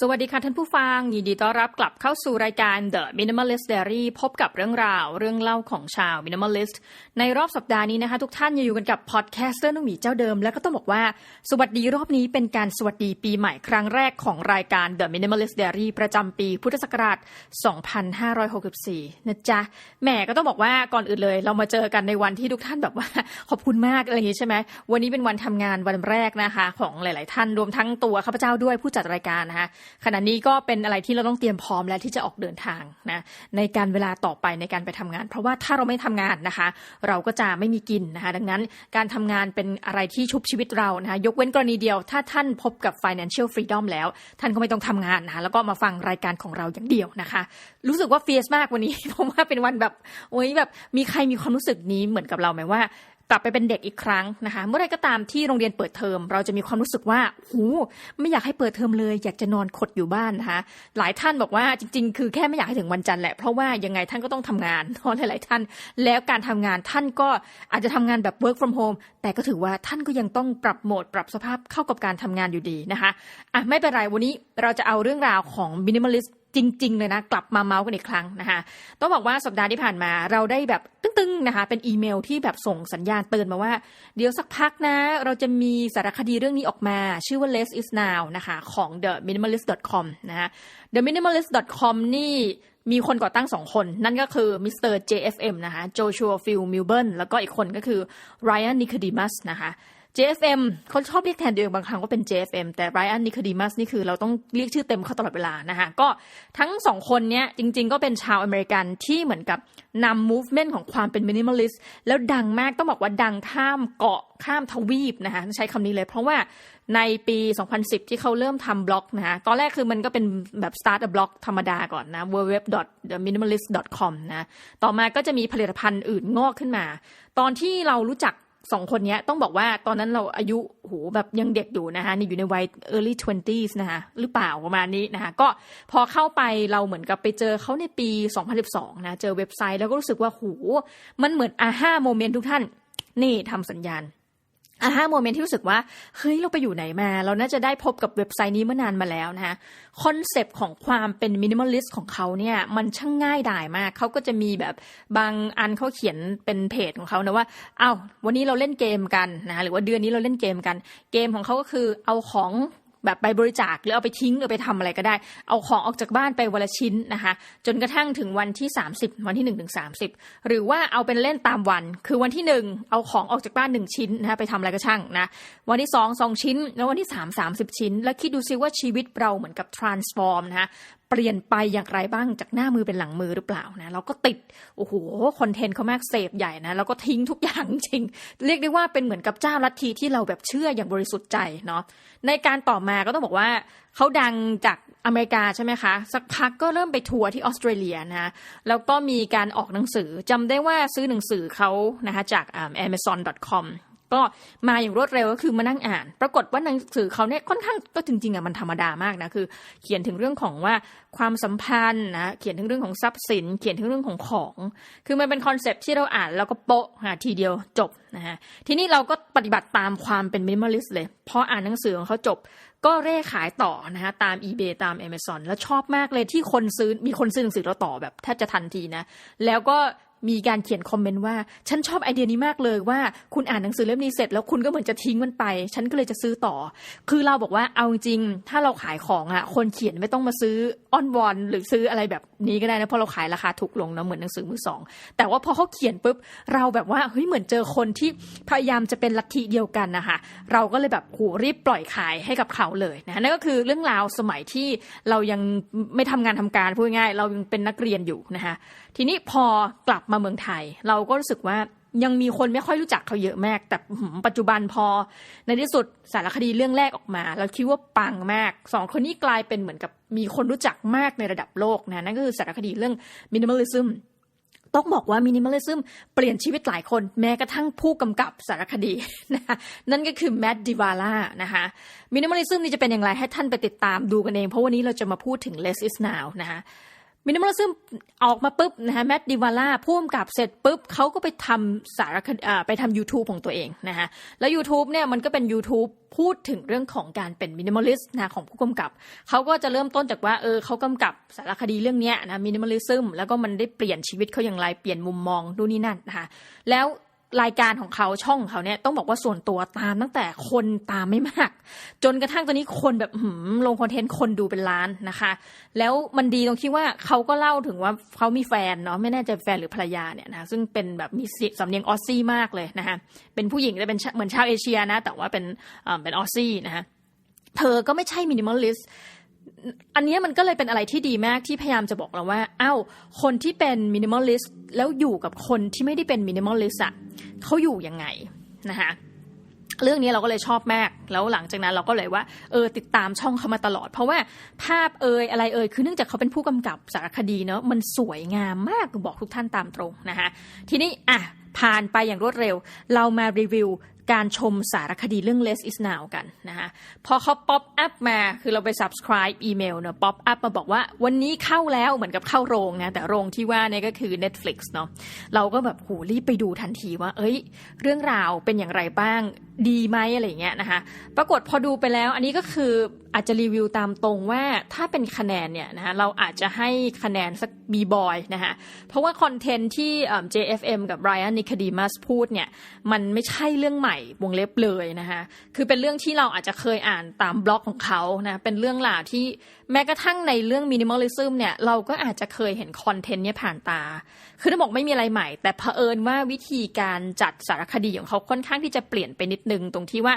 สวัสดีค่ะท่านผู้ฟัง ยินดีต้อนรับกลับเข้าสู่รายการ The Minimalist Diary พบกับเรื่องราวเรื่องเล่าของชาว Minimalist ในรอบสัปดาห์นี้นะคะ ทุกท่านยังอยู่กันกับพอดแคสเตอร์นุ่งหมีเจ้าเดิม แล้วก็ต้องบอกว่า สวัสดีรอบนี้เป็นการสวัสดีปีใหม่ครั้งแรกของรายการ The Minimalist Diary ประจำปีพุทธศักราช 2564 นะจ๊ะแหมก็ต้องบอกว่าก่อนอื่นเลย เรามาเจอกันในวันที่ทุกท่านแบบว่าขอบคุณมากอะไรอย่างนี้ใช่ไหมวันนี้เป็นวันทำงานวันแรกนะคะ ของหลาย ๆ ท่านรวมทั้งตัวข้าพเจ้าด้วยผู้จัดรายการนะคะขณะนี้ก็เป็นอะไรที่เราต้องเตรียมพร้อมแล้วที่จะออกเดินทางนะในการเวลาต่อไปในการไปทำงาน เพราะว่าถ้าเราไม่ทำงานนะคะ เราก็จะไม่มีกินนะคะ ดังนั้นการทำงานเป็นอะไรที่ชุบชีวิตเรานะคะยกเว้นกรณีเดียว ถ้าท่านพบกับ financial freedom แล้ว ท่านก็ไม่ต้องทำงานนะคะแล้วก็มาฟังรายการของเราอย่างเดียวนะคะ รู้สึกว่าเฟียสมากวันนี้เพราะว่าเป็นวันแบบโอ้ยแบบมีใครมีความรู้สึกนี้เหมือนกับเราไหมว่า กลับไปเป็นเด็กอีกครั้งนะคะ เมื่อไรก็ตามที่โรงเรียนเปิดเทอม เราจะมีความรู้สึกว่าหูไม่อยากให้เปิดเทอมเลย อยากจะนอนขดอยู่บ้านนะคะหลายท่านบอกว่าจริง ๆ คือแค่ไม่อยากให้ถึงวันจันทร์แหละเพราะว่ายังไงท่านก็ต้องทำงานนอะหลายๆท่าน แล้วการทำงานท่านก็อาจจะทำงานแบบ work from home แต่ก็ถือว่าท่านก็ยังต้องปรับโหมด ปรับสภาพเข้ากับการทำงานอยู่ดีนะคะอะไม่เป็นไรวันนี้เราจะเอาเรื่องราวของ minimalist จริง ๆ เลยนะ กลับมาเมาส์กันอีกครั้งนะคะต้องบอกว่าสัปดาห์ที่ผ่านมาเราได้แบบตึ้งๆนะคะ เป็นอีเมลที่แบบส่งสัญญาณเตือนมาว่า เดี๋ยวสักพักนะ เราจะมีสารคดีเรื่องนี้ออกมา ชื่อว่า less is now นะคะของ the minimalist.com นะคะ the minimalist.com นี่มีคนก่อตั้งสองคน นั่นก็คือมิสเตอร์ JFM นะคะ Joshua Phil Milburn แล้วก็อีกคนก็คือ Ryan Nicodemus นะคะ JFM เขาชอบเรียกแทนตัวเองบางครั้งว่าเป็น JFM แต่ Ryan Nicodemus นี่คือเราต้องเรียกชื่อเต็มเขาตลอดเวลานะคะก็ทั้งสองคนเนี้ยจริง ๆ ก็เป็นชาวอเมริกันที่เหมือนกับนำ movement ของความเป็น minimalist แล้วดังมากต้องบอกว่าดังข้ามเกาะข้ามทวีปนะคะใช้คำนี้เลยเพราะว่าในปี 2010 ที่เขาเริ่มทำบล็อกนะคะตอนแรกคือมันก็เป็นแบบ start a blog ธรรมดาก่อนนะ www.minimalist.com นะ ต่อมาก็จะมีผลิตภัณฑ์อื่นงอกขึ้นมา ตอนที่เรารู้จัก สองคนนี้ต้องบอกว่าตอนนั้นเราอายุโหแบบยังเด็กอยู่นะคะนี่อยู่ในวัย early 20s นะคะหรือเปล่าประมาณนี้นะคะก็พอเข้าไปเราเหมือนกับไปเจอเขาในปี 2012 นะ เจอเว็บไซต์แล้วก็รู้สึกว่าโหมันเหมือนอาห้าโมเมนต์ทุกท่าน นี่ทำสัญญาณ อะห้าโมเมนต์ที่รู้สึกว่า เฮ้ย เราไปอยู่ไหนมา เราน่าจะได้พบกับเว็บไซต์นี้เมื่อนานมาแล้วนะคะคอนเซปต์ของความเป็นมินิมอลลิสต์ของเขาเนี่ย มันช่างง่ายดายมาก เขาก็จะมีแบบบางอันเขาเขียนเป็นเพจของเขานะว่า เอา้าวันนี้เราเล่นเกมกันนะคะหรือว่าเดือนนี้เราเล่นเกมกัน เกมของเขาก็คือเอาของ แบบไปบริจาคหรือเอาไปทิ้งหรือไปทำอะไรก็ได้ เอาของออกจากบ้านไปวันละชิ้นนะคะ จนกระทั่งถึงวันที่ 30 วันที่1ถึงสาหรือว่าเอาเป็นเล่นตามวัน คือวันที่ 1 เอาของออกจากบ้าน 1 ชิ้นนะคะไปทำอะไรก็ช่างนะวันที่ 2 2 ชิ้น แล้ววันที่ 3 30 ชิ้น แล้วคิดดูซิว่าชีวิตเราเหมือนกับ transform นะคะเปลี่ยนไปอย่างไรบ้างจากหน้ามือเป็นหลังมือหรือเปล่านะเราก็ติดโอ้โหคอนเทนต์เขามากเสพใหญ่นะแล้วก็ทิ้งทุกอย่างจริง เรียกได้ว่าเป็นเหมือนกับเจ้าลัทธิที่เราแบบเชื่ออย่างบริสุทธิ์ใจเนาะในการต่อมาก็ต้องบอกว่าเขาดังจากอเมริกาใช่ไหมคะ สักพักก็เริ่มไปทัวร์ที่ออสเตรเลียนะแล้วก็มีการออกหนังสือจำได้ว่าซื้อหนังสือเขานะคะจาก amazon.com ก็มาอย่างรวดเร็วก็คือมานั่งอ่าน ปรากฏว่าหนังสือเขาเนี่ยค่อนข้างก็จริงๆอะมันธรรมดามากนะคือ เขียนถึงเรื่องของว่าความสัมพันธ์นะเขียนถึงเรื่องของทรัพย์สิน เขียนถึงเรื่องของของ คือมันเป็นคอนเซปที่เราอ่านแล้วก็โปะทีเดียวจบนะฮะทีนี้เราก็ปฏิบัติตามความเป็นมินิมอลิสต์เลยพออ่านหนังสือของเขาจบ ก็เร่ขายต่อนะคะตาม eBay ตาม Amazon แล้วชอบมากเลยที่คนซื้อมีคนซื้อหนังสือเราต่อแบบแทบจะทันทีนะแล้วก็มีการเขียนคอมเมนต์ว่า ฉันชอบไอเดียนี้มากเลยว่าคุณอ่านหนังสือเล่มนี้เสร็จแล้วคุณก็เหมือนจะทิ้งมันไป ฉันก็เลยจะซื้อต่อ คือเราบอกว่าเอาจริงถ้าเราขายของอะคนเขียนไม่ต้องมาซื้ออ้อนวอนหรือซื้ออะไรแบบนี้ก็ได้นะเพราะเราขายราคาถูกลงนะเหมือนหนังสือมือสองแต่ว่าพอเขาเขียนปุ๊บเราแบบว่าเฮ้ยเหมือนเจอคนที่พยายามจะเป็นลัทธิเดียวกันนะคะเราก็เลยแบบโหรีบปล่อยขายให้กับเขาเลยนะนั่นก็คือเรื่องราวสมัยที่เรายังไม่ทำงานทำการพูดง่ายเรายังเป็นนักเรียนอยู่นะคะทีนี้พอกลับมาเมืองไทย เราก็รู้สึกว่ายังมีคนไม่ค่อยรู้จักเขาเยอะมาก แต่ปัจจุบันพอ ในที่สุดสารคดีเรื่องแรกออกมา เราคิดว่าปังมากสองคนนี้กลายเป็นเหมือนกับมีคนรู้จักมากในระดับโลกนะนั่นก็คือสารคดีเรื่องมินิมอลิซึมต้องบอกว่ามินิมอลิซึมเปลี่ยนชีวิตหลายคนแม้กระทั่งผู้กำกับสารคดีนะคะนั่นก็คือแมดดิวาล่านะคะมินิมอลิซึมนี่จะเป็นอย่างไรให้ท่านไปติดตามดูกันเอง เพราะวันนี้เราจะมาพูดถึง less is now นะคะ มินิมอลซึมออกมาปุ๊บนะคะแมดดิวาล่าพ่วมกับเสร็จปุ๊บเขาก็ไปทำสารคดีไปทำ YouTube ของตัวเองนะคะแล้ว YouTube เนี่ยมันก็เป็น YouTube พูดถึงเรื่องของการเป็นมินิมอลิสต์นะของผู้กำกับ เขาก็จะเริ่มต้นจากว่าเออเขากำกับสารคดีเรื่องนี้นะมินิมอลิซึมแล้วก็มันได้เปลี่ยนชีวิตเขาอย่างไรเปลี่ยนมุมมองดูนี่นั่นนะคะแล้ว รายการของเขาช่องเขาเนี่ยต้องบอกว่าส่วนตัวตามตั้งแต่คนตามไม่มาก จนกระทั่งตอนนี้คนแบบหืมลงคอนเทนต์คนดูเป็นล้านนะคะ แล้วมันดีตรงที่ว่าเขาก็เล่าถึงว่าเขามีแฟนเนาะไม่แน่ใจแฟนหรือภรรยาเนี่ยนะซึ่งเป็นแบบมีสำเนียงออซซี่มากเลยนะคะเป็นผู้หญิงแต่เป็นเหมือนชาวเอเชียนะ แต่ว่าเป็นเป็นออซซี่นะคะเธอก็ไม่ใช่มินิมอลลิส อันนี้มันก็เลยเป็นอะไรที่ดีมากที่พยายามจะบอกเราว่าอ้าวคนที่เป็นมินิมอลลิสต์แล้วอยู่กับคนที่ไม่ได้เป็นมินิมอลลิสต์อะเขาอยู่ยังไงนะคะเรื่องนี้เราก็เลยชอบมาก แล้วหลังจากนั้นเราก็เลยว่าเออติดตามช่องเขามาตลอด เพราะว่าภาพเอยอะไรเอยคือเนื่องจากเขาเป็นผู้กำกับสารคดีเนาะมันสวยงามมากบอกทุกท่านตามตรงนะคะทีนี้อะผ่านไปอย่างรวดเร็ว เรามารีวิว การชมสารคดีเรื่อง Less is Now กันนะคะพอเขาป๊อปอัพมาคือเราไป subscribe อีเมลเนาะป๊อปอัพมาบอกว่าวันนี้เข้าแล้วเหมือนกับเข้าโรงนะ แต่โรงที่ว่าเนี่ยก็คือ Netflix เนาะเราก็แบบโหรีบไปดูทันทีว่า เอ้ย เรื่องราวเป็นอย่างไรบ้าง ดีไหมอะไรเงี้ยนะคะปรากฏพอดูไปแล้วอันนี้ก็คืออาจจะรีวิวตามตรงว่าถ้าเป็นคะแนนเนี่ยนะคะเราอาจจะให้คะแนนสักบีบอยนะคะเพราะว่าคอนเทนต์ที่ JFM กับ Ryan Nicodemus พูดเนี่ยมันไม่ใช่เรื่องใหม่วงเล็บเลยนะคะคือเป็นเรื่องที่เราอาจจะเคยอ่านตามบล็อกของเขานะเป็นเรื่องราวที่แม้กระทั่งในเรื่องมินิมอลิซึมเนี่ยเราก็อาจจะเคยเห็นคอนเทนต์เนี่ยผ่านตาคือถ้าบอกไม่มีอะไรใหม่ แต่เผอิญว่าวิธีการจัดสารคดีของเขาค่อนข้างที่จะเปลี่ยนไปนิดนึง ตรงที่ว่า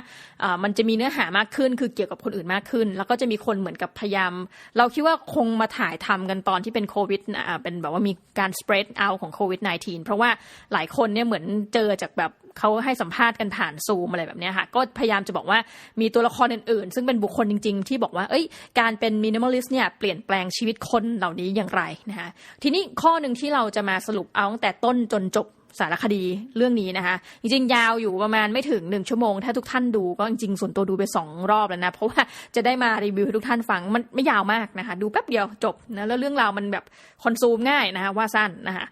มันจะมีเนื้อหามากขึ้น คือเกี่ยวกับคนอื่นมากขึ้น แล้วก็จะมีคนเหมือนกับพยายาม เราคิดว่าคงมาถ่ายทำกันตอนที่เป็นโควิดเป็นแบบว่ามีการ spread out ของโควิด -19 เพราะว่าหลายคนเนี่ยเหมือนเจอจากแบบเขาให้สัมภาษณ์กันผ่านซูมอะไรแบบนี้ค่ะ ก็พยายามจะบอกว่ามีตัวละครอื่นๆ ซึ่งเป็นบุคคลจริง ๆ ที่บอกว่า เอ้ย การเป็นมินิมอลิสเนี่ยเปลี่ยนแปลงชีวิตคนเหล่านี้อย่างไรนะคะทีนี้ข้อหนึ่งที่เราจะมาสรุปเอาตั้งแต่ต้นจนจบสารคดีเรื่องนี้นะคะ จริงๆ ยาวอยู่ประมาณไม่ถึงหนึ่งชั่วโมง ถ้าทุกท่านดูก็จริงๆ ส่วนตัวดูไปสองรอบแล้วนะ เพราะว่าจะได้มารีวิวให้ทุกท่านฟังมันไม่ยาวมากนะคะ ดูแป๊บเดียวจบนะแล้วเรื่องราวมันแบบคอนซูมง่ายนะคะว่าสั้นนะคะ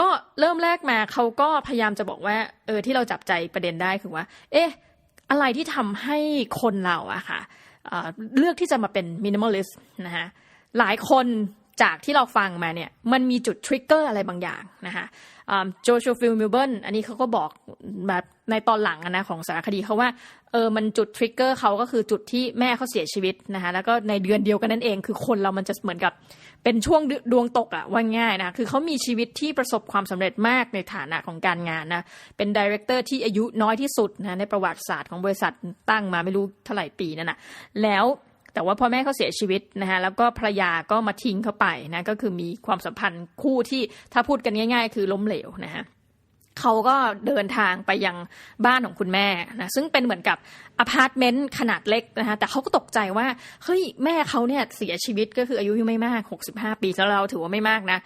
ก็เริ่มแรกมาเขาก็พยายามจะบอกว่า เออที่เราจับใจประเด็นได้คือว่า เอ๊ะ อะไรที่ทำให้คนเราอะค่ะเลือกที่จะมาเป็นมินิมอลิสต์นะคะหลายคนจากที่เราฟังมาเนี่ยมันมีจุดทริกเกอร์อะไรบางอย่างนะคะ โจชัวฟิลมิลเบิลอันนี้เขาก็บอกแบบในตอนหลังนะของสารคดีเขาว่าเออมันจุดทริกเกอร์เขาก็คือจุดที่แม่เขาเสียชีวิตนะคะแล้วก็ในเดือนเดียวกันนั่นเอง คือคนเรามันจะเหมือนกับเป็นช่วงดวงตกอะว่าง่ายนะคือเขามีชีวิตที่ประสบความสำเร็จมากในฐานะของการงานนะเป็นดีเรคเตอร์ที่อายุน้อยที่สุดนะในประวัติศาสตร์ของบริษัทตั้งมาไม่รู้เท่าไหร่ปีนั่นนะแล้ว แต่ว่าพ่อแม่เขาเสียชีวิตนะคะแล้วก็ภรรยาก็มาทิ้งเขาไปนะก็คือมีความสัมพันธ์คู่ที่ถ้าพูดกันง่าย ๆ คือล้มเหลวนะฮะเขาก็เดินทางไปยังบ้านของคุณแม่นะซึ่งเป็นเหมือนกับอพาร์ตเมนต์ขนาดเล็กนะคะแต่เขาก็ตกใจว่าเฮ้ยแม่เขาเนี่ยเสียชีวิตก็คืออายุยังไม่มาก 65 ปีแล้วเราถือว่าไม่มากนะ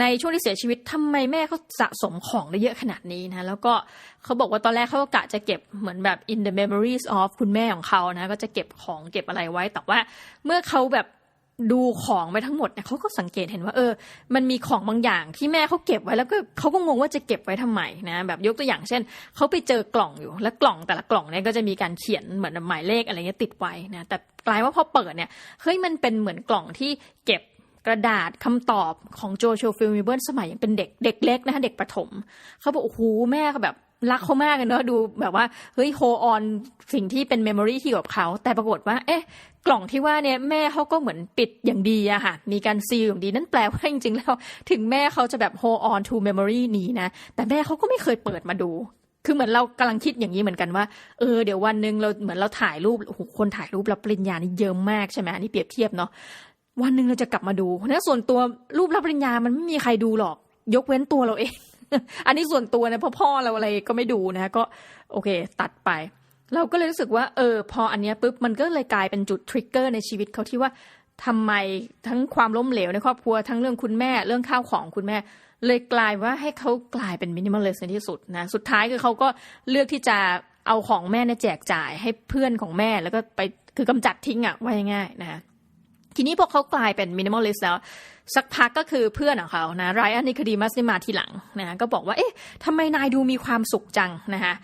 ในช่วงที่เสียชีวิตทำไมแม่เขาสะสมของได้เยอะขนาดนี้นะแล้วก็เขาบอกว่าตอนแรกเขาก็กะจะเก็บเหมือนแบบ in the memories of คุณแม่ของเขานะก็จะเก็บของเก็บอะไรไว้ แต่ว่าเมื่อเขาแบบดูของไปทั้งหมดเนี่ยเขาก็สังเกตเห็นว่าเออ มันมีของบางอย่างที่แม่เขาเก็บไว้แล้วก็เขาก็งงว่าจะเก็บไว้ทำไมนะแบบยกตัวอย่างเช่นเขาไปเจอกล่องอยู่ แล้วกล่องแต่ละกล่องเนี่ยก็จะมีการเขียนเหมือนหมายเลขอะไรเงี้ยติดไว้นะแต่กลายว่าพอเปิดเนี่ยเฮ้ยมันเป็นเหมือนกล่องที่เก็บ กระดาษคำตอบของโจโชฟิลมิเบิลสมัยยังเป็นเด็กเด็กเล็กนะคะเด็กประถม เขาบอกโอ้โหแม่เขาแบบรักเขามากเลยเนาะดูแบบว่าเฮ้ยโฮออนสิ่งที่เป็นเมมโมรีที่กับเขา แต่ปรากฏว่า เอ๊ะ กล่องที่ว่าเนี่ยแม่เขาก็เหมือนปิดอย่างดีอะค่ะ มีการซีลอย่างดีนั่นแปลว่าจริงๆแล้ว ถึงแม่เขาจะแบบ hold on to memory นี้นะ แต่แม่เขาก็ไม่เคยเปิดมาดูคือเหมือนเรากำลังคิดอย่างนี้เหมือนกันว่า เออเดี๋ยววันหนึ่งเราเหมือนเราถ่ายรูปโอ้โหคนถ่ายรูปรับปริญญานี่เยอะมากใช่ไหมอันี่เปรียบเทียบเนาะ วันหนึ่งเราจะกลับมาดูนะส่วนตัวรูปรับปริญญามันไม่มีใครดูหรอก ยกเว้นตัวเราเอง อันนี้ส่วนตัวนะพ่อพ่อเราอะไรก็ไม่ดูนะก็โอเค ตัดไป เราก็เลยรู้สึกว่า เออ พออันนี้ปุ๊บมันก็เลยกลายเป็นจุดทริกเกอร์ในชีวิตเขาที่ว่าทำไมทั้งความล้มเหลวในครอบครัวทั้งเรื่องคุณแม่เรื่องข้าวของคุณแม่ เลยกลายว่าให้เขากลายเป็นมินิมอลเลสในที่สุดนะสุดท้ายคือเขาก็เลือกที่จะเอาของแม่เนี่ยแจกจ่ายให้เพื่อนของแม่แล้วก็ไปคือกำจัดทิ้งอะว่าง่ายๆนะ ทีนี้พอเขากลายเป็นมินิมอลลิสต์แล้ว สักพักก็คือเพื่อนของเขานะไรอันนิคดีมัสนี่มาทีหลังนะก็บอกว่าเอ๊ะทำไมนายดูมีความสุขจังนะคะ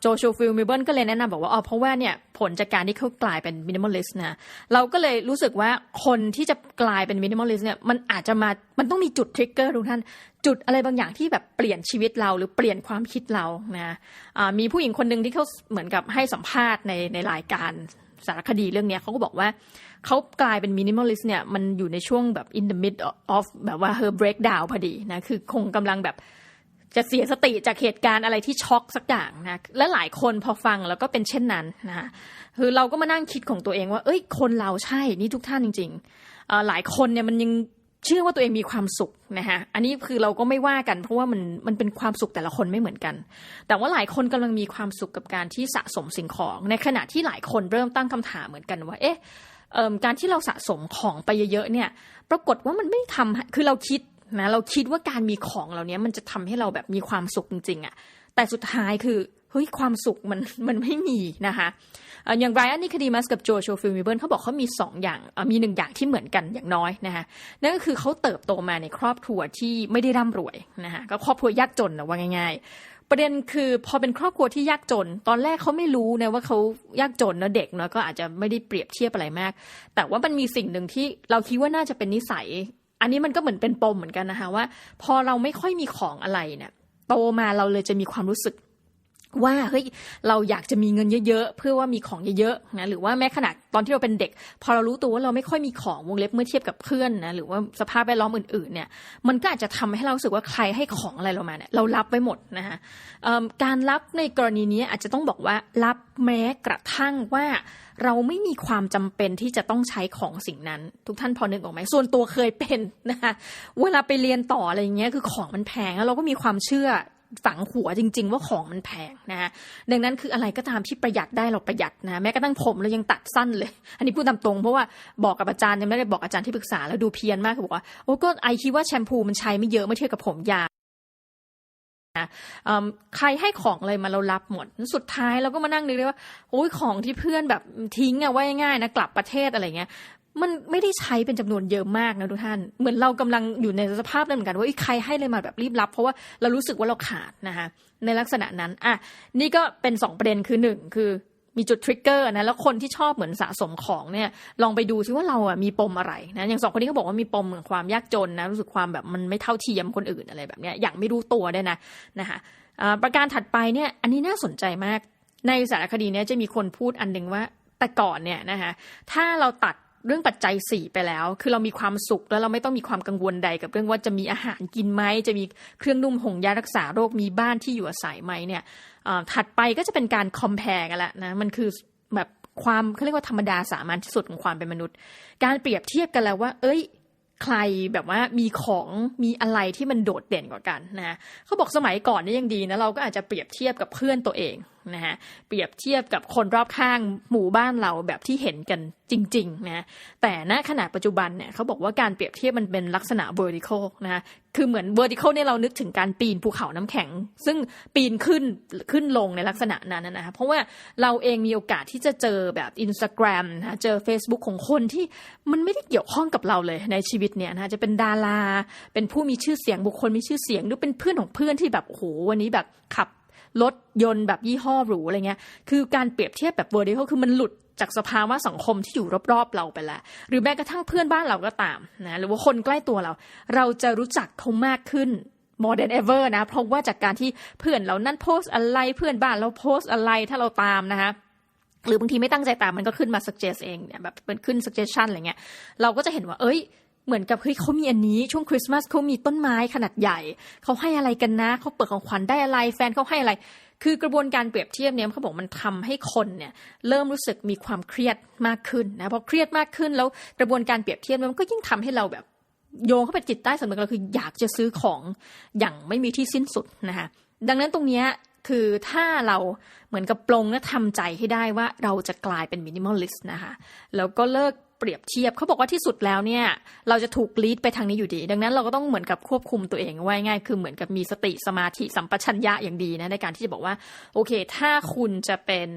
โจชูฟิลมิเบิลก็เลยแนะนำบอกว่าอ๋อเพราะว่าเนี่ยผลจากการที่เขากลายเป็นมินิมอลลิสต์นะเราก็เลยรู้สึกว่าคนที่จะกลายเป็นมินิมอลลิสต์เนี่ยมันอาจจะมา มันต้องมีจุดทริกเกอร์ทุกท่าน จุดอะไรบางอย่างที่แบบเปลี่ยนชีวิตเราหรือเปลี่ยนความคิดเรานะมีผู้หญิงคนหนึ่งที่เขาเหมือนกับให้สัมภาษณ์ในในรายการสารคดีเรื่องนี้เขาก็บอกว่า เขากลายเป็นมินิมอลิสต์เนี่ยมันอยู่ในช่วงแบบ in the mid of แบบว่า her breakdown พอดีนะคือคงกำลังแบบจะเสียสติจากเหตุการณ์อะไรที่ช็อกสักอย่างนะและหลายคนพอฟังแล้วก็เป็นเช่นนั้นนะคือเราก็มานั่งคิดของตัวเองว่าเอ้ยคนเราใช่นี่ทุกท่านจริงๆหลายคนเนี่ยมันยังเชื่อว่าตัวเองมีความสุขนะฮะ อันนี้คือเราก็ไม่ว่ากันเพราะว่ามันมันเป็นความสุขแต่ละคนไม่เหมือนกัน แต่ว่าหลายคนกำลังมีความสุขกับการที่สะสมสิ่งของ ในขณะที่หลายคนเริ่มตั้งคำถามเหมือนกันว่า เอ๊ะ การที่เราสะสมของไปเยอะๆเนี่ย ปรากฏว่ามันไม่ทำคือเราคิดนะเราคิดว่าการมีของเหล่านี้มันจะทำให้เราแบบมีความสุขจริงๆอะแต่สุดท้ายคือเฮ้ยความสุขมันมันไม่มีนะคะอย่างไรอันนิคดีมัสกับโจโชฟิลมิเบิลเขาบอกเขามี2ออย่างมีหนึ่งอย่างที่เหมือนกันอย่างน้อยนะคะนั่นก็คือเขาเติบโตมาในครอบครัวที่ไม่ได้ร่ำรวยนะคะก็ครอบครัวยากจนนะว่าง่าย ๆ ประเด็นคือพอเป็นครอบครัวที่ยากจน ตอนแรกเขาไม่รู้นะว่าเขายากจนนะเด็กเนาะก็อาจจะไม่ได้เปรียบเทียบอะไรมาก แต่ว่ามันมีสิ่งหนึ่งที่เราคิดว่าน่าจะเป็นนิสัย อันนี้มันก็เหมือนเป็นปมเหมือนกันนะคะว่า พอเราไม่ค่อยมีของอะไรเนี่ยโตมาเราเลยจะมีความรู้สึก ว่าเฮ้ยเราอยากจะมีเงินเยอะๆเพื่อว่ามีของเยอะๆนะหรือว่าแม้ขนาดตอนที่เราเป็นเด็ก พอเรารู้ตัวว่าเราไม่ค่อยมีของวงเล็บเมื่อเทียบกับเพื่อนนะหรือว่าสภาพแวดล้อมอื่นๆเนี่ยมันก็อาจจะทำให้เราสึกว่าใครให้ของอะไรเรามาเนี่ยเรารับไว้หมดนะคะการรับในกรณีนี้อาจจะต้องบอกว่ารับแม้กระทั่งว่าเราไม่มีความจำเป็นที่จะต้องใช้ของสิ่งนั้น ทุกท่านพอนึกออกไหมส่วนตัวเคยเป็นนะคะเวลาไปเรียนต่ออะไรอย่างเงี้ยคือของมันแพงแล้วเราก็มีความเชื่อ ฝังหัวจริง ๆ ว่าของมันแพงนะฮะดังนั้นคืออะไรก็ตามที่ประหยัดได้เราประหยัดนะแม้กระทั่งผมเรายังตัดสั้นเลย อันนี้พูดตามตรงเพราะว่าบอกกับอาจารย์ยังไม่ได้บอกอาจารย์ที่ปรึกษาแล้วดูเพี้ยนมากคือบอกว่าโอ้ก็ไอคิดว่าแชมพูมันใช้ไม่เยอะเมื่อเทียบกับผมยาวใครให้ของอะไรมาเรารับหมด สุดท้ายเราก็มานั่งนึกเลยว่าโอ้ยของที่เพื่อนแบบทิ้งอะว่าง่ายๆนะกลับประเทศอะไรเงี้ย มันไม่ได้ใช้เป็นจำนวนเยอะมากนะทุกท่าน เหมือนเรากำลังอยู่ในสภาพนั้นเหมือนกันว่าใครให้เลยมาแบบรีบรับ เพราะว่าเรารู้สึกว่าเราขาดนะคะในลักษณะนั้นอะนี่ก็เป็นสองประเด็นคือหนึ่งคือมีจุดทริกเกอร์นะแล้วคนที่ชอบเหมือนสะสมของเนี่ยลองไปดูซิว่าเราอะมีปมอะไรนะอย่างสองคนนี้เขาบอกว่ามีปมเหมือนความยากจนนะรู้สึกความแบบมันไม่เท่าเทียมคนอื่นอะไรแบบเนี้ยอย่างไม่รู้ตัวด้วยนะนะคะประการถัดไปเนี่ยอันนี้น่าสนใจมากในสารคดีเนี่ยจะมีคนพูดอันหนึ่งว่าแต่ก่อนเนี่ยนะคะถ้าเราตัด เรื่องปัจจัยสี่ไปแล้ว คือเรามีความสุขแล้วเราไม่ต้องมีความกังวลใดกับเรื่องว่าจะมีอาหารกินไหมจะมีเครื่องนุ่มห่มยารักษาโรคมีบ้านที่อยู่อาศัยไหมเนี่ยถัดไปก็จะเป็นการคอมเพลกันละนะมันคือแบบความเขาเรียกว่าธรรมดาสามัญที่สุดของความเป็นมนุษย์ การเปรียบเทียบกันแล้วว่า เอ้ย ใครแบบว่ามีของมีอะไรที่มันโดดเด่นกว่ากันนะเขาบอกสมัยก่อนนี่ยังดีนะเราก็อาจจะเปรียบเทียบกับเพื่อนตัวเองนะฮะเปรียบเทียบกับคนรอบข้างหมู่บ้านเราแบบที่เห็นกันจริงๆนะแต่ณขณะปัจจุบันเนี่ยเขาบอกว่าการเปรียบเทียบมันเป็นลักษณะ vertical นะคือเหมือน vertical เนี่ยเรานึกถึงการปีนภูเขาน้ำแข็ง ซึ่งปีนขึ้นขึ้นลงในลักษณะนั้นนะคะเพราะว่าเราเองมีโอกาสที่จะเจอแบบ Instagram นะเจอ Facebook ของคนที่มันไม่ได้เกี่ยวข้องกับเราเลยในชีวิตเนี่ยนะจะเป็นดารา เป็นผู้มีชื่อเสียงบุคคลมีชื่อเสียงหรือเป็นเพื่อนของเพื่อนที่แบบโอ้โหวันนี้แบบขับ รถยนต์แบบยี่ห้อหรูอะไรเงี้ย คือการเปรียบเทียบแบบเวอร์ดิเคิลคือมันหลุดจากสภาวะสังคมที่อยู่รอบๆเราไปแล้ว หรือแม้กระทั่งเพื่อนบ้านเราก็ตามนะหรือว่าคนใกล้ตัวเรา เราจะรู้จักเขามากขึ้น more than ever นะ เพราะว่าจากการที่เพื่อนเรานั่นโพสอะไรเพื่อนบ้านเราโพสอะไรถ้าเราตามนะคะหรือบางทีไม่ตั้งใจตามมันก็ขึ้นมา suggest เองเนี่ยแบบเป็นขึ้น suggestion อะไรเงี้ยเราก็จะเห็นว่าเอ้ย เหมือนกับเฮ้ยเขามีอันนี้ช่วงคริสต์มาสเขามีต้นไม้ขนาดใหญ่เขาให้อะไรกันนะเขาเปิดของขวัญได้อะไร แฟนเขาให้อะไร คือกระบวนการเปรียบเทียบเนี่ยเขาบอกมันทำให้คนเนี่ยเริ่มรู้สึกมีความเครียดมากขึ้นนะพอเครียดมากขึ้นแล้วกระบวนการเปรียบเทียบมันก็ยิ่งทำให้เราแบบโยงเข้าไปจิตใต้สำนึกเราคืออยากจะซื้อของอย่างไม่มีที่สิ้นสุดนะคะดังนั้นตรงนี้คือถ้าเราเหมือนกับปลงและทำใจให้ได้ว่าเราจะกลายเป็นมินิมอลลิสต์นะคะแล้วก็เลิก เปรียบเทียบเขาบอกว่าที่สุดแล้วเนี่ย เราจะถูกลีดไปทางนี้อยู่ดี ดังนั้นเราก็ต้องเหมือนกับควบคุมตัวเองไว้ง่าย คือเหมือนกับมีสติสมาธิสัมปชัญญะอย่างดีนะในการที่จะบอกว่า โอเค ถ้าคุณจะเป็น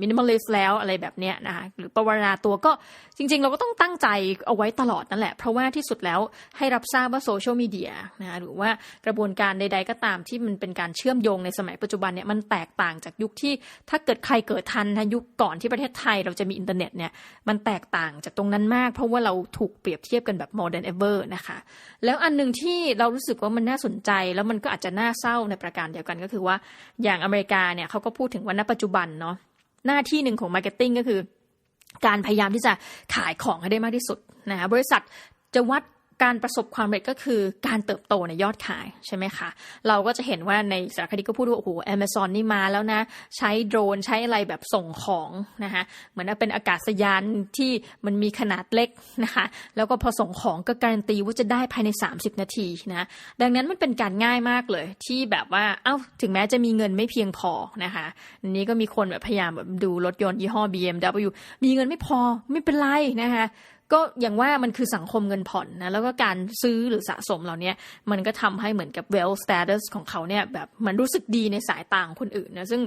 มินิมอลิสแล้วอะไรแบบเนี้ยนะคะหรือปรารณาตัวก็จริง ๆ เราก็ต้องตั้งใจเอาไว้ตลอดนั่นแหละ เพราะว่าที่สุดแล้วให้รับทราบว่าโซเชียลมีเดียนะหรือว่ากระบวนการใด ๆ ก็ตามที่มันเป็นการเชื่อมโยงในสมัยปัจจุบันเนี่ยมันแตกต่างจากยุคที่ถ้าเกิดใครเกิดทันนะยุคก่อนที่ประเทศไทยเราจะมีอินเทอร์เน็ตเนี่ยมันแตกต่างจากตรงนั้นมาก เพราะว่าเราถูกเปรียบเทียบกันแบบ modern ever นะคะ แล้วอันหนึ่งที่เรารู้สึกว่ามันน่าสนใจ แล้วมันก็อาจจะน่าเศร้าในประการเดียวกันก็คือว่าอย่างอเมริกาเนี่ยเขาก็พูดถึงว่าณปัจจุบันเนาะหน้าที่หนึ่งของ marketing ก็คือ การพยายามที่จะขายของให้ได้มากที่สุดนะคะบริษัทจะวัด การประสบความสำเร็จก็คือการเติบโตในยอดขายใช่ไหมคะ เราก็จะเห็นว่าในสารคดีก็พูดว่า โอ้โหแอมะซอนนี่มาแล้วนะ ใช้โดรนใช้อะไรแบบส่งของนะคะ เหมือนเป็นอากาศยานที่มันมีขนาดเล็กนะคะ แล้วก็พอส่งของก็การันตีว่าจะได้ภายใน 30 นาทีนะ ดังนั้นมันเป็นการง่ายมากเลย ที่แบบว่า เอ้า ถึงแม้จะมีเงินไม่เพียงพอนะคะนนี้ก็มีคนแบบพยายามแบบดูรถยนต์ยี่ห้อ BMW มีเงินไม่พอไม่เป็นไรนะคะ ก็อย่างว่ามันคือสังคมเงินผ่อนนะ แล้วก็การซื้อหรือสะสมเหล่านี้มันก็ทำให้เหมือนกับ well status ของเขาเนี่ยแบบมันรู้สึกดีในสายตาของคนอื่นนะซึ่ง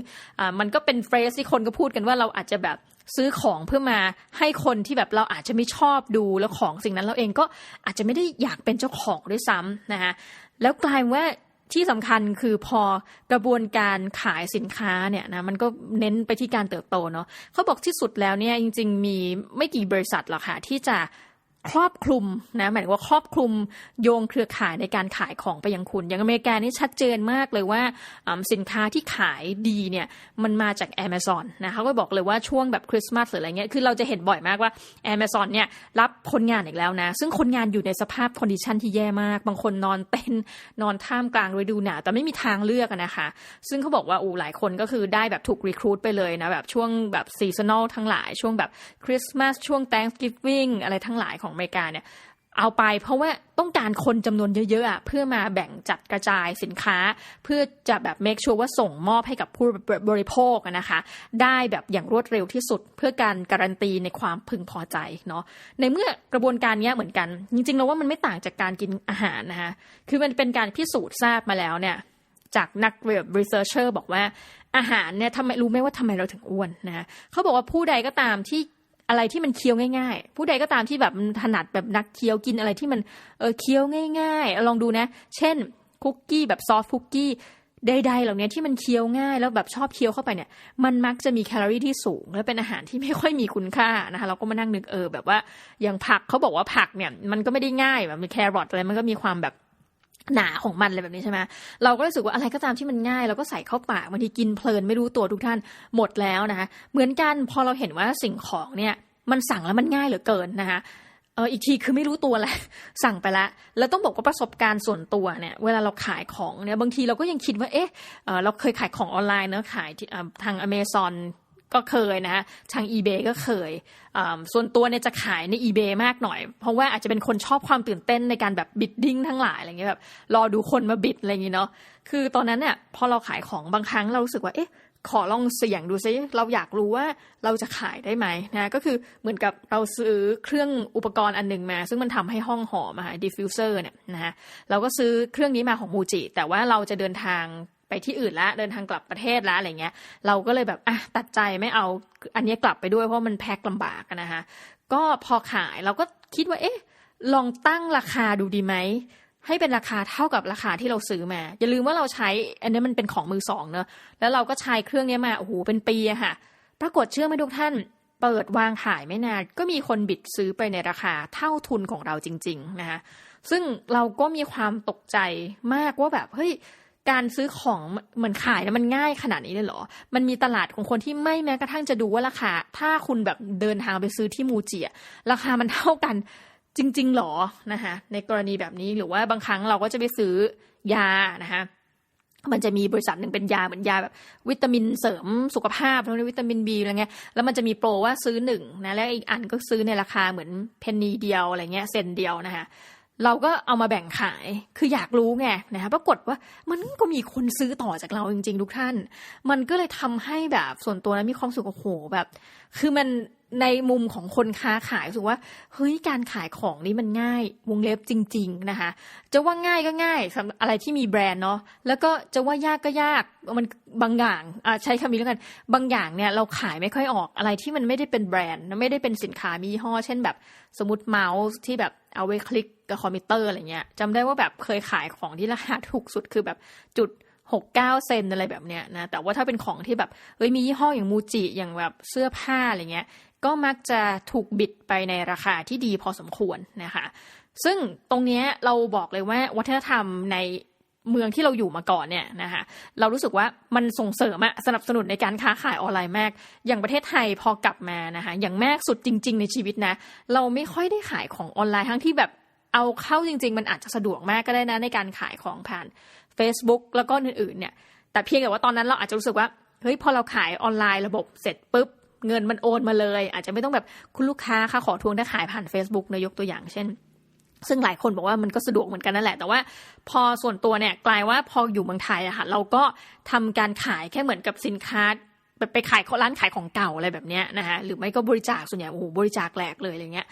มันก็เป็นเฟรสที่คนก็พูดกันว่าเราอาจจะแบบซื้อของเพื่อมาให้คนที่แบบเราอาจจะไม่ชอบดูแล้วของสิ่งนั้นเราเองก็อาจจะไม่ได้อยากเป็นเจ้าของด้วยซ้ำนะคะแล้วกลายว่า ที่สำคัญคือพอกระบวนการขายสินค้าเนี่ยนะมันก็เน้นไปที่การเติบโตเนาะเขาบอกที่สุดแล้วเนี่ยจริง ๆ มีไม่กี่บริษัทหรอกค่ะที่จะ ครอบคลุมนะหมายถึงว่าครอบคลุมโยงเครือข่ายในการขายของไปยังคุณ อย่างอเมริกานี่ชัดเจนมากเลยว่าสินค้าที่ขายดีเนี่ยมันมาจาก Amazon นะเขาก็บอกเลยว่าช่วงแบบคริสต์มาสหรืออะไรเงี้ยคือเราจะเห็นบ่อยมากว่า Amazon เนี่ยรับคนงานอีกแล้วนะ ซึ่งคนงานอยู่ในสภาพคอนดิชันที่แย่มาก บางคนนอนเต้นนอนท่ามกลางฤดูหนาวแต่ไม่มีทางเลือกนะคะ ซึ่งเขาบอกว่าอูหลายคนก็คือได้แบบถูกรีคูดไปเลยนะแบบช่วงแบบซีซันอลทั้งหลายช่วงแบบคริสต์มาสช่วง Thanksgiving อะไรทั้งหลายของอเมริกาเนี่ยเอาไปเพราะว่าต้องการคนจำนวนเยอะๆเพื่อมาแบ่งจัดกระจายสินค้า เพื่อจะแบบ make sure ว่าส่งมอบให้กับผู้บริโภคนะคะ ได้แบบอย่างรวดเร็วที่สุด เพื่อการการันตีในความพึงพอใจเนาะในเมื่อกระบวนการนี้เหมือนกัน จริงๆเราว่ามันไม่ต่างจากการกินอาหารนะคะคือมันเป็นการพิสูจน์ทราบมาแล้วเนี่ยจากนักเว็บรีเสิร์ชเชอร์บอกว่าอาหารเนี่ยทำไมรู้ไหมว่าทำไมเราถึงอ้วนนะเขาบอกว่าผู้ใดก็ตามที่ อะไรที่มันเคี้ยวง่าย ๆ ผู้ใดก็ตามที่แบบถนัดแบบนักเคี้ยวกินอะไรที่มันเออเคี้ยวง่ายๆลองดูนะ เช่นคุกกี้แบบซอฟคุกกี้ใดๆเหล่านี้ที่มันเคี้ยวง่ายแล้วแบบชอบเคี้ยวเข้าไปเนี่ย มันมักจะมีแคลอรี่ที่สูง และเป็นอาหารที่ไม่ค่อยมีคุณค่านะคะเราก็มานั่งนึกเออแบบว่าอย่างผักเขาบอกว่าผักเนี่ยมันก็ไม่ได้ง่ายแบบมีแครอทอะไรมันก็มีความแบบ หนาของมันอะไรแบบนี้ใช่ไหมเราก็รู้สึกว่าอะไรก็ตามที่มันง่าย เราก็ใส่เข้าปากบางทีกินเพลินไม่รู้ตัวทุกท่านหมดแล้วนะคะเหมือนกันพอเราเห็นว่าสิ่งของเนี่ยมันสั่งแล้วมันง่ายเหลือเกินนะคะเอออีกทีคือไม่รู้ตัวแหละสั่งไปแล้วแล้วต้องบอกว่าประสบการณ์ส่วนตัวเนี่ยเวลาเราขายของเนี่ยบางทีเราก็ยังคิดว่าเอ๊ะเเราเคยขายของออนไลน์เนาะขายทางอเมซอน ก็เคยนะทาง eBay ก็เคย ส่วนตัวเนี่ยจะขายใน eBay มากหน่อย เพราะว่าอาจจะเป็นคนชอบความตื่นเต้นในการแบบบิดดิ้งทั้งหลายอะไรเงี้ยแบบรอดูคนมาบิดอะไรอย่างเงี้เนาะ คือตอนนั้นเนี่ยพอเราขายของบางครั้งเรารู้สึกว่าเอ๊ะขอลองเสี่ยงดูซิเราอยากรู้ว่าเราจะขายได้ไหมนะก็คือเหมือนกับเราซื้อเครื่องอุปกรณ์อันหนึ่งมา ซึ่งมันทำให้ห้องหอมอะดิฟฟิวเซอร์เนี่ยนะฮะเราก็ซื้อเครื่องนี้มาของมูจิแต่ว่าเราจะเดินทาง ไปที่อื่นละเดินทางกลับประเทศละอะไรเงี้ย เราก็เลยแบบอะตัดใจไม่เอาอันนี้กลับไปด้วยเพราะมันแพ็คลำบากนะคะก็พอขายเราก็คิดว่าเอ๊ะลองตั้งราคาดูดีไหมให้เป็นราคาเท่ากับราคาที่เราซื้อมา อย่าลืมว่าเราใช้ อันนี้มันเป็นของมือสองเนอะแล้วเราก็ใช้เครื่องนี้มาโอ้โหเป็นปีอะค่ะ ปรากฏเชื่อไหมทุกท่าน เปิดวางขายไม่นานก็มีคนบิดซื้อไปในราคาเท่าทุนของเราจริง ๆนะคะซึ่งเราก็มีความตกใจมากว่าแบบเฮ้ย การซื้อของเหมือนขายแล้วมันง่ายขนาดนี้เลยเหรอ มันมีตลาดของคนที่ไม่แม้กระทั่งจะดูว่าราคา ถ้าคุณแบบเดินทางไปซื้อที่มูจิราคามันเท่ากันจริง ๆหรอนะคะในกรณีแบบนี้หรือว่าบางครั้งเราก็จะไปซื้อยานะคะมันจะมีบริษัทหนึ่งเป็นยาเหมือนยาแบบวิตามินเสริมสุขภาพแล้ววิตามินบีอะไรเงี้ยแล้วมันจะมีโปรว่าซื้อหนึ่งนะแล้วอีกอันก็ซื้อในราคาเหมือนเพนนีเดียวอะไรเงี้ยเซนเดียวนะคะ เราก็เอามาแบ่งขาย คืออยากรู้ไงนะคะปรากฏว่ามันก็มีคนซื้อต่อจากเราจริง ๆ ทุกท่าน มันก็เลยทำให้แบบส่วนตัวนะมีความสุขโอ้โหแบบ คือมัน ในมุมของคนค้าขายรู้สึกว่าเฮ้ยการขายของนี่มันง่ายวงเล็บจริง ๆ นะคะ จะว่าง่ายก็ง่ายสำหรับอะไรที่มีแบรนด์เนาะแล้วก็จะว่ายากก็ยากมันบางอย่างอะใช้คำนี้แล้วกันบางอย่างเนี่ยเราขายไม่ค่อยออกอะไรที่มันไม่ได้เป็นแบรนด์ไม่ได้เป็นสินค้ามียี่ห้อ เช่นแบบสมมติเมาส์ที่แบบเอาไว้คลิกกับคอมพิวเตอร์อะไรเงี้ยจำได้ว่าแบบเคยขายของที่ราคาถูกสุดคือแบบจุดหกเก้าเซนอะไรแบบเนี้ยนะแต่ว่าถ้าเป็นของที่แบบเอ้ยมียี่ห้ออย่างมูจิอย่างแบบเสื้อผ้าอะไรเงี้ย ก็มักจะถูกบิดไปในราคาที่ดีพอสมควรนะคะ ซึ่งตรงนี้เราบอกเลยว่าวัฒนธรรมในเมืองที่เราอยู่มาก่อนเนี่ยนะคะเรารู้สึกว่ามันส่งเสริมอะสนับสนุนในการค้าขายออนไลน์มาก อย่างประเทศไทยพอกลับมานะคะอย่างแมากสุดจริง ๆ ในชีวิตนะ เราไม่ค่อยได้ขายของออนไลน์ทั้งที่แบบเอาเข้าจริง ๆ มันอาจจะสะดวกมากก็ได้นะในการขายของผ่าน Facebook แล้วก็อื่นๆเนี่ยแต่เพียงแต่ว่าตอนนั้นเราอาจจะรู้สึกว่าเฮ้ยพอเราขายออนไลน์ระบบเสร็จปุ๊บ เงินมันโอนมาเลย อาจจะไม่ต้องแบบคุณลูกค้าค่ะขอทวงถ้าขายผ่าน Facebook นะยกตัวอย่างเช่น ซึ่งหลายคนบอกว่ามันก็สะดวกเหมือนกันนั่นแหละ แต่ว่าพอส่วนตัวเนี่ยกลายว่าพออยู่เมืองไทยอะค่ะเราก็ทำการขายแค่เหมือนกับสินค้าแบบไปขายร้านขายของเก่าอะไรแบบเนี้ยนะคะหรือไม่ก็บริจาคส่วนใหญ่โอ้โหบริจาคแหลกเลยอะไรเงี้ย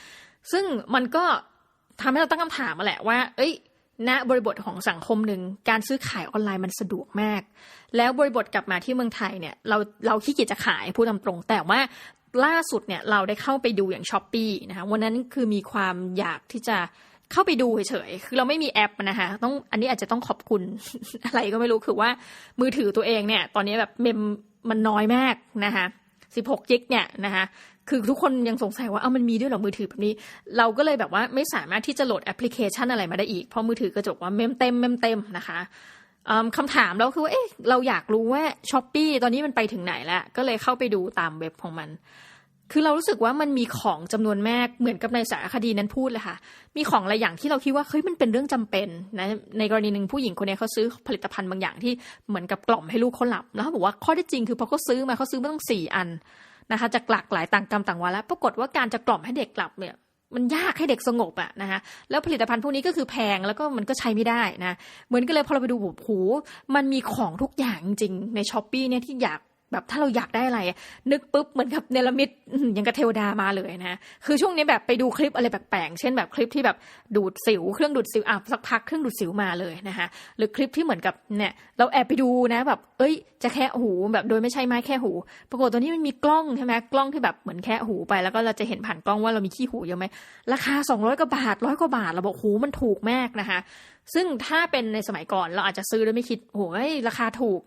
ซึ่งมันก็ทำให้เราตั้งคำถามมาแหละว่า เอ้ย ณบริบทของสังคมหนึ่งการซื้อขายออนไลน์มันสะดวกมาก แล้วบริบทกลับมาที่เมืองไทยเนี่ยเราเราขี้เกียจจะขายพูดตามตรง แต่ว่าล่าสุดเนี่ยเราได้เข้าไปดูอย่างช้อปปีนะคะวันนั้นคือมีความอยากที่จะเข้าไปดูเฉยๆ คือเราไม่มีแอปนะคะต้องอันนี้อาจจะต้องขอบคุณอะไรก็ไม่รู้คือว่ามือถือตัวเองเนี่ย ตอนนี้แบบเมมมันน้อยมากนะคะ16กิกเนี่ยนะคะ คือทุกคนยังสงสัยว่าเอามันมีด้วยหรอมือถือแบบนี้ เราก็เลยแบบว่าไม่สามารถที่จะโหลดแอปพลิเคชันอะไรมาได้อีก เพราะมือถือกระจกว่าเมมเต็มเมมเต็มนะคะคำถามเราคือว่าเอ๊ะเราอยากรู้ว่าช้อปปีตอนนี้มันไปถึงไหนแล้ว ก็เลยเข้าไปดูตามเว็บของมัน คือเรารู้สึกว่ามันมีของจำนวนมากเหมือนกับในสารคดีนั้นพูดเลยค่ะ มีของอะไรอย่างที่เราคิดว่าเฮ้ยมันเป็นเรื่องจำเป็นนะในกรณีหนึ่งผู้หญิงคนนี้เขาซื้อผลิตภัณฑ์บางอย่างที่เหมือนกับกล่อมให้ลูกเขาหลับแล้วเขาบอกว่าข้อที่จริงคือพอเขาซื้อมาเขาซื้อมาต้องสี่อัน นะคะจากหลากหลายต่างกรรมต่างวาระปรากฏว่าการจะกล่อมให้เด็กหลับเนี่ยมันยากให้เด็กสงบอะนะคะแล้วผลิตภัณฑ์พวกนี้ก็คือแพงแล้วก็มันก็ใช้ไม่ได้นะเหมือนกันเลยพอเราไปดูโหมันมีของทุกอย่างจริงในช้อปปีเนี่ยที่อยาก แบบถ้าเราอยากได้อะไร นึกปุ๊บเหมือนกับเนลมิดอย่างกับเทวดามาเลยนะคือช่วงนี้แบบไปดูคลิปอะไรแปลกๆเช่นแบบคลิปที่แบบดูดสิวเครื่องดูดสิวอะสักพักเครื่องดูดสิวมาเลยนะคะหรือคลิปที่เหมือนกับเนี่ยเราแอบไปดูนะแบบ เอ้ย จะแค่หูแบบโดยไม่ใช่ไม้แค่หู ปรากฏตัวนี้มันมีกล้องใช่ไหมกล้องที่แบบเหมือนแค่หูไปแล้วก็เราจะเห็นผ่านกล้องว่าเรามีขี้หูเยอะไหมราคา 200กว่าบาทร้อยกว่าบาทเราบอกหูมันถูกมากนะคะ ซึ่งถ้าเป็นในสมัยก่อนเราอาจจะซื้อโดยไม่คิดโอ้ยราคาถูก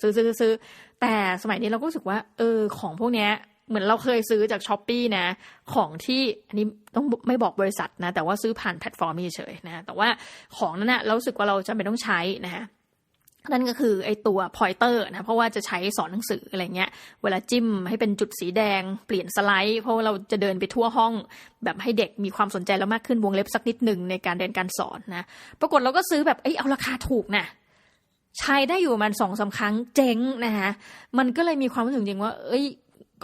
ซื้อซื้อซื้อแต่สมัยนี้เราก็รู้สึกว่า เออ ของพวกเนี้ยเหมือนเราเคยซื้อจากช้อปปีนะ ของที่อันนี้ต้องไม่บอกบริษัทนะ แต่ว่าซื้อผ่านแพลตฟอร์มเฉยๆนะ แต่ว่าของนั้นนะเราสึกว่าเราจะไม่ต้องใช้นะฮะนั่นก็คือไอตัวพอยเตอร์นะเพราะว่าจะใช้สอนหนังสืออะไรเงี้ย เวลาจิ้มให้เป็นจุดสีแดง เปลี่ยนสไลด์ เพราะเราจะเดินไปทั่วห้อง แบบให้เด็กมีความสนใจแล้วมากขึ้นวงเล็บสักนิดหนึ่งในการเรียนการสอนนะ ปรากฏเราก็ซื้อแบบเอ้เอาราคาถูกนะ ใช้ได้อยู่มันสองสาครั้งเจ๊งนะคะมันก็เลยมีความรู้สึกจริงว่า เอ้ย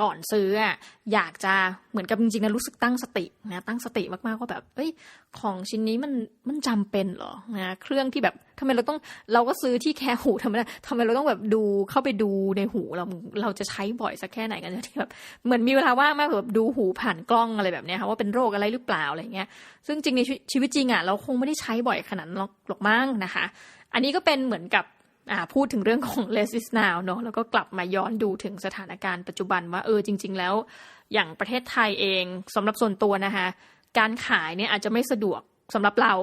ก่อนซื้ออะอยากจะเหมือนกับจริงๆนะรู้สึกตั้งสตินะตั้งสติมากๆว่าแบบ เอ้ย ของชิ้นนี้มันมันจำเป็นเหรอนะเครื่องที่แบบทำไมเราต้องเราก็ซื้อที่แค่หูทำไมทำไมเราต้องแบบดูเข้าไปดูในหูเราเราจะใช้บ่อยสักแค่ไหนกันที่แบบเหมือนมีเวลาว่างมากแบบดูหูผ่านกล้องอะไรแบบนี้ค่ะว่าเป็นโรคอะไรหรือเปล่าอะไรเงี้ยซึ่งจริงในชีวิตจริงอะเราคงไม่ได้ใช้บ่อยขนาดนั้นหรอกมั้งนะคะ อันนี้ก็เป็นเหมือนกับ พูดถึงเรื่องของ less is now เนอะแล้วก็กลับมาย้อนดูถึงสถานการณ์ปัจจุบันว่าเออจริง ๆ แล้ว อย่างประเทศไทยเองสำหรับส่วนตัวนะคะการขายเนี่ยอาจจะไม่สะดวกสำหรับเรา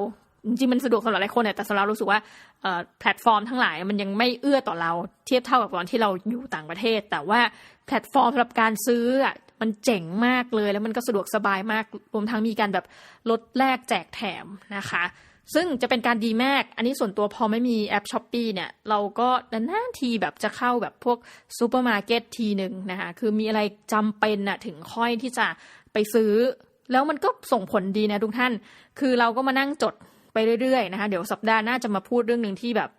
จริงๆมันสะดวกสำหรับหลายคนแต่สำหรับเรารู้สึกว่าแพลตฟอร์มทั้งหลายมันยังไม่เอื้อต่อเราเทียบเท่ากับตอนที่เราอยู่ต่างประเทศ แต่ว่าแพลตฟอร์มสำหรับการซื้อมันเจ๋งมากเลย แล้วมันก็สะดวกสบายมาก รวมทั้งมีการแบบลดแลกแจกแถมนะคะ ซึ่งจะเป็นการดีมาก อันนี้ส่วนตัวพอไม่มีแอปช้อปปีเนี่ย เราก็นานๆทีแบบจะเข้าแบบพวกซูเปอร์มาร์เก็ตทีหนึ่งนะคะคือมีอะไรจำเป็นอะถึงค่อยที่จะไปซื้อ แล้วมันก็ส่งผลดีนะทุกท่าน คือเราก็มานั่งจดไปเรื่อยๆนะคะ เดี๋ยวสัปดาห์หน้าจะมาพูดเรื่องหนึ่งที่แบบ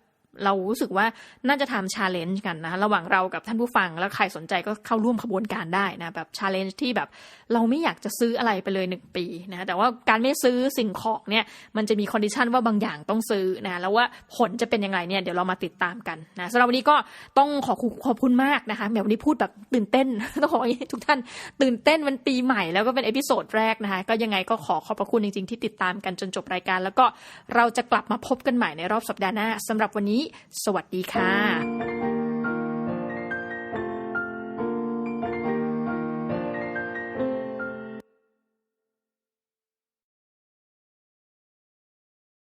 เรารู้สึกว่าน่าจะทำชาเลนจ์กันนะ ระหว่างเรากับท่านผู้ฟัง แล้วใครสนใจก็เข้าร่วมขบวนการได้นะ แบบชาเลนจ์ที่แบบ เราไม่อยากจะซื้ออะไรไปเลยหนึ่งปีนะ แต่ว่าการไม่ซื้อสิ่งของเนี่ย มันจะมีคอนดิชันว่าบางอย่างต้องซื้อนะ แล้วว่าผลจะเป็นยังไงเนี่ย เดี๋ยวเรามาติดตามกันนะสำหรับวันนี้ก็ต้องขอขอบขอบคุณมากนะคะแหมวันนี้พูดแบบตื่นเต้นต้องขอให้ทุกท่านตื่นเต้นวันปีใหม่แล้วก็เป็นเอพิโซดแรกนะคะก็ยังไงก็ขอขอบพระคุณจริงๆที่ติดตามกันจนจบรายการ แล้วก็เราจะกลับมาพบกันใหม่ในรอบสัปดาห์หน้าสำหรับวันนี้สวัสดีค่ะ